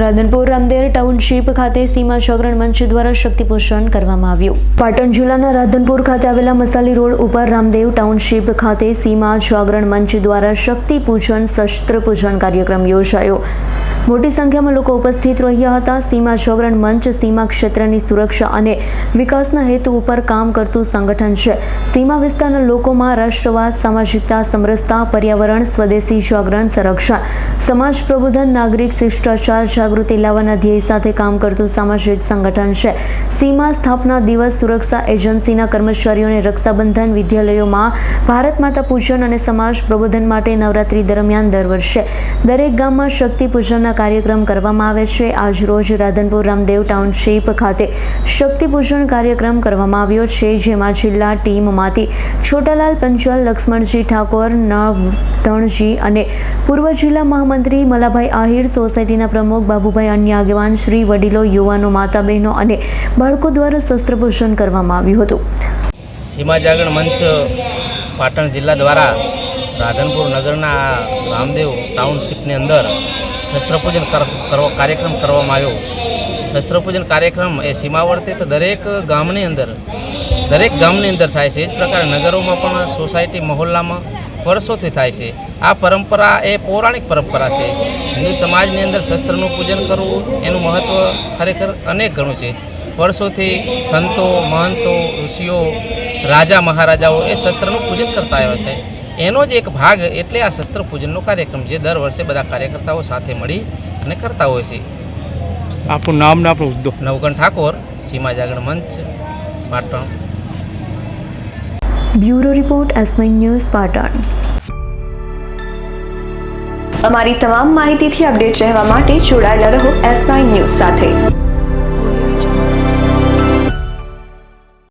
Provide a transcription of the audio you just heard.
Radhanpur રામદેર township ખાતે સીમા જાગરણ મંચ દ્વારા શક્તિ પૂજન કરવામાં આવ્યું. પાટણ જિલ્લાના રાધનપુર ખાતે આવેલા મસાલી રોડ ઉપર રામદેવ ટાઉનશીપ ખાતે સીમા જાગરણ મંચ દ્વારા શક્તિ પૂજન શસ્ત્ર પૂજન કાર્યક્રમ યોજાયો. મોટી સંખ્યામાં લોકો ઉપસ્થિત રહ્યા હતા. સીમા જાગરણ મંચ સીમા ક્ષેત્રની સુરક્ષા અને વિકાસના હેતુ ઉપર કામ કરતું સંગઠન છે. સીમા વિસ્તારના લોકોમાં રાષ્ટ્રવાદ, સામાજિકતા, સમરસતા, પર્યાવરણ, સ્વદેશી જાગરણ, સંરક્ષણ સમાજ પ્રબોધન, નાગરિક શિષ્ટાચાર, જાગૃતિ લાવવાના ધ્યેય સાથે કામ કરતું સામાજિક સંગઠન છે. સીમા સ્થાપના દિવસ સુરક્ષા એજન્સીના કર્મચારીઓને રક્ષાબંધન વિદ્યાલયોમાં ભારત માતા પૂજન અને સમાજ પ્રબોધન માટે નવરાત્રી દરમિયાન દર વર્ષે દરેક ગામમાં શક્તિ પૂજનના કાર્યક્રમ કરવામાં આવે છે. આજ રોજ રાધનપુર રામદેવ ટાઉનશીપ ખાતે શક્તિ પૂજન કાર્યક્રમ કરવામાં આવ્યો છે, જેમાં જિલ્લા ટીમમાંથી છોટાલાલ પંચાલ, લક્ષ્મણજી ઠાકોર નવતણજી અને પૂર્વ જિલ્લા મહામંત્રી મલાભાઈ આહિર, સોસાયટીના પ્રમુખ બાબુભાઈ અન્ય આગેવાન, શ્રી વડીલો, યુવાનો માતા બહેનો અને બાળકો દ્વારા શસ્ત્રપૂજન કરવામાં આવ્યું હતું. સીમા જાગરણ મંચ પાટણ જિલ્લા દ્વારા રાધનપુર નગરના રામદેવ ટાઉનશીપની અંદર શસ્ત્રપૂજન કાર્યક્રમ કરવામાં આવ્યો. શસ્ત્રપૂજન કાર્યક્રમ એ સીમાવર્તી તો દરેક ગામની અંદર, દરેક ગામની અંદર થાય છે. એ જ પ્રકારે નગરોમાં પણ સોસાયટી, મહોલ્લામાં વર્ષોથી થાય છે. આ પરંપરા એ પૌરાણિક પરંપરા છે. હિન્દુ સમાજની અંદર શસ્ત્રનું પૂજન કરવું એનું મહત્ત્વ ખરેખર અનેક ઘણું છે. વર્ષોથી સંતો મહંતો ઋષિઓ રાજા મહારાજાઓ એ શસ્ત્રનું પૂજન કરતા આવ્યા છે. એનો જ એક ભાગ એટલે આ શસ્ત્ર પૂજનનો કાર્યક્રમ જે દર વર્ષે બધા કાર્યકર્તાઓ સાથે મળી અને કરતા હોય છે. આપણું નામ ને આપણો Navgan Thakor Seema Jagaran Manch Patan. Bureau report S news Patan. અમારી તમામ માહિતીથી અપડેટ રહેવા માટે જોડાયેલા રહો એસ નાઇન ન્યૂઝ સાથે.